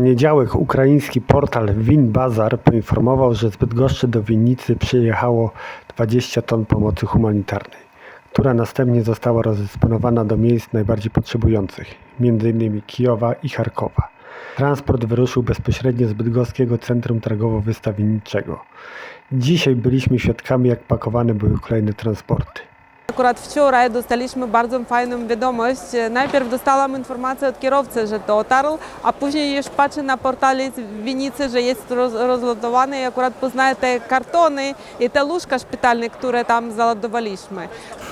poniedziałek ukraiński portal WinBazar poinformował, że z Bydgoszczy do Winnicy przyjechało 20 ton pomocy humanitarnej, która następnie została rozdysponowana do miejsc najbardziej potrzebujących, m.in. Kijowa i Charkowa. Transport wyruszył bezpośrednio z bydgoskiego Centrum Targowo-Wystawienniczego. Dzisiaj byliśmy świadkami, jak pakowane były kolejne transporty. Akurat wczoraj dostaliśmy bardzo fajną wiadomość. Najpierw dostałam informację od kierowcy, że dotarł, a później już patrzę na portale z Winicy, że jest roz, rozładowany i akurat poznaję te kartony i te łóżka szpitalne, które tam załadowaliśmy.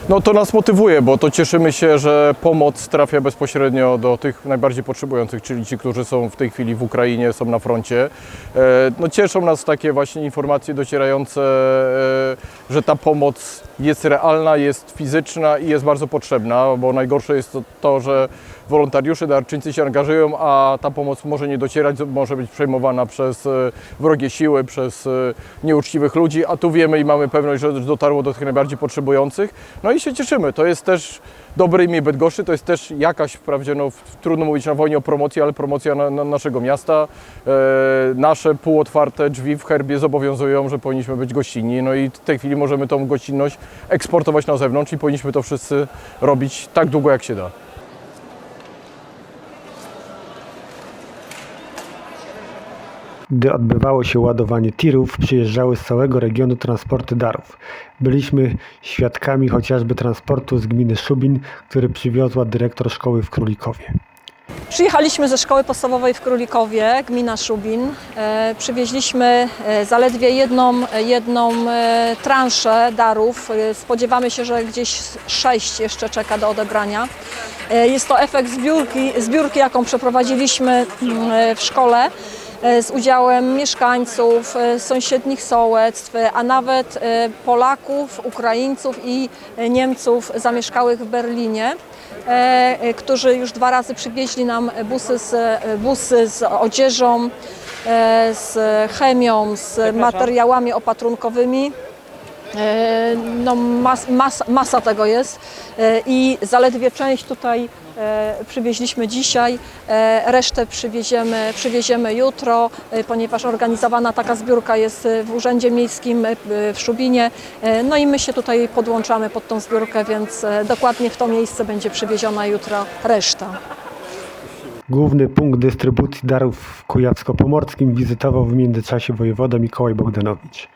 No to nas motywuje, bo to cieszymy się, że pomoc trafia bezpośrednio do tych najbardziej potrzebujących, czyli ci, którzy są w tej chwili w Ukrainie, są na froncie. E, No cieszą nas takie właśnie informacje docierające, e, że ta pomoc jest realna, jest fizyczna i jest bardzo potrzebna, bo najgorsze jest to, to że wolontariusze, darczyńcy się angażują, a ta pomoc może nie docierać, może być przejmowana przez e, wrogie siły, przez e, nieuczciwych ludzi, a tu wiemy i mamy pewność, że dotarło do tych najbardziej potrzebujących. No i się cieszymy. To jest też dobre imię Bydgoszczy, to jest też jakaś, wprawdzie no, trudno mówić na wojnie o promocji, ale promocja na, na naszego miasta. E, nasze półotwarte drzwi w herbie zobowiązują, że powinniśmy być gościnni, no i w tej chwili możemy tą gościnność eksportować na zewnątrz i powinniśmy to wszyscy robić tak długo, jak się da. Gdy odbywało się ładowanie tirów, przyjeżdżały z całego regionu transporty darów. Byliśmy świadkami chociażby transportu z gminy Szubin, który przywiozła dyrektor szkoły w Królikowie. Przyjechaliśmy ze szkoły podstawowej w Królikowie, gmina Szubin. E, przywieźliśmy e, zaledwie jedną, jedną e, transzę darów. Spodziewamy się, że gdzieś sześć jeszcze czeka do odebrania. Jest to efekt zbiórki, zbiórki jaką przeprowadziliśmy mm, w szkole z udziałem mieszkańców, e, sąsiednich sołectw, e, a nawet e, Polaków, Ukraińców i e, Niemców zamieszkałych w Berlinie e, e, którzy już dwa razy przywieźli nam busy z, e, busy z odzieżą, e, z chemią, z materiałami opatrunkowymi. E, No, mas, masa, masa tego jest E, i zaledwie część tutaj e, przywieźliśmy dzisiaj, resztę przywieziemy, przywieziemy jutro, ponieważ organizowana taka zbiórka jest w Urzędzie Miejskim w Szubinie. No i my się tutaj podłączamy pod tą zbiórkę, więc dokładnie w to miejsce będzie przywieziona jutro reszta. Główny punkt dystrybucji darów w Kujawsko-Pomorskim wizytował w międzyczasie wojewoda Mikołaj Bogdanowicz.